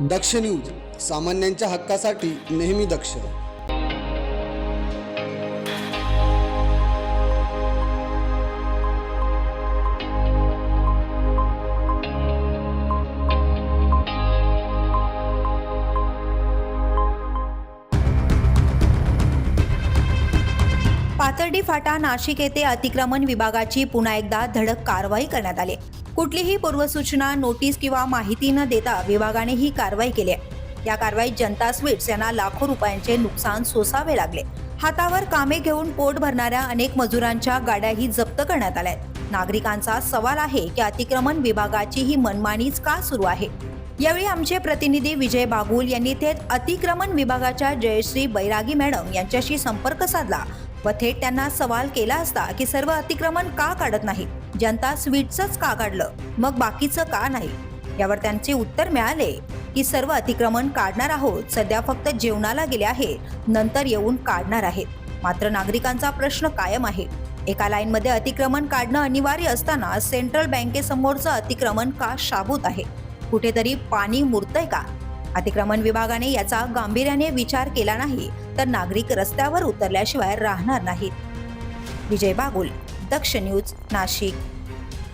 दक्ष news सामान्यांच्या हक्कासाठी नेहमी दक्ष. पाथर्डी फाटा नाशिक येथे अतिक्रमण विभागाची पुन्हा एकदा धडक कारवाई करण्यात आली. कुठलीही पूर्वसूचना नोटीस किंवा माहिती न देता विभागाने ही कारवाई केली आहे. या कारवाईत जनता स्वीट्स यांना लाखो रुपयांचे नुकसान सोसावे लागले. हातावर कामे घेऊन पोट भरणाऱ्या अनेक मजुरांच्या गाड्याही जप्त करण्यात आल्या नागरिकांचा सवाल आहे की अतिक्रमण विभागाची ही मनमानीच का सुरू आहे? यावेळी आमचे प्रतिनिधी विजय बागुल यांनी थेट अतिक्रमण विभागाच्या जयश्री बैरागी मॅडम यांच्याशी संपर्क साधला. व थेट त्यांना सवाल केला असता की सर्व अतिक्रमण का काढत नाही? जनता स्वीटचंच का काढलं? मग बाकीचं का नाही? यावर त्यांचे उत्तर मिळाले की सर्व अतिक्रमण काढणार आहोत. सध्या फक्त जेवणाला गेले आहे. नंतर येऊन काढणार आहेत. मात्र नागरिकांचा प्रश्न कायम आहे. एका लाईनमध्ये अतिक्रमण काढणं अनिवार्य असताना सेंट्रल बँकेसमोरचं अतिक्रमण का शाबूत आहे? कुठेतरी पाणी मुरतंय का? अतिक्रमण विभागाने याचा गांभीर्याने विचार केला नाही तर नागरिक रस्त्यावर उतरल्याशिवाय राहणार नाहीत. विजय बागुल दक्ष न्यूज नाशिक.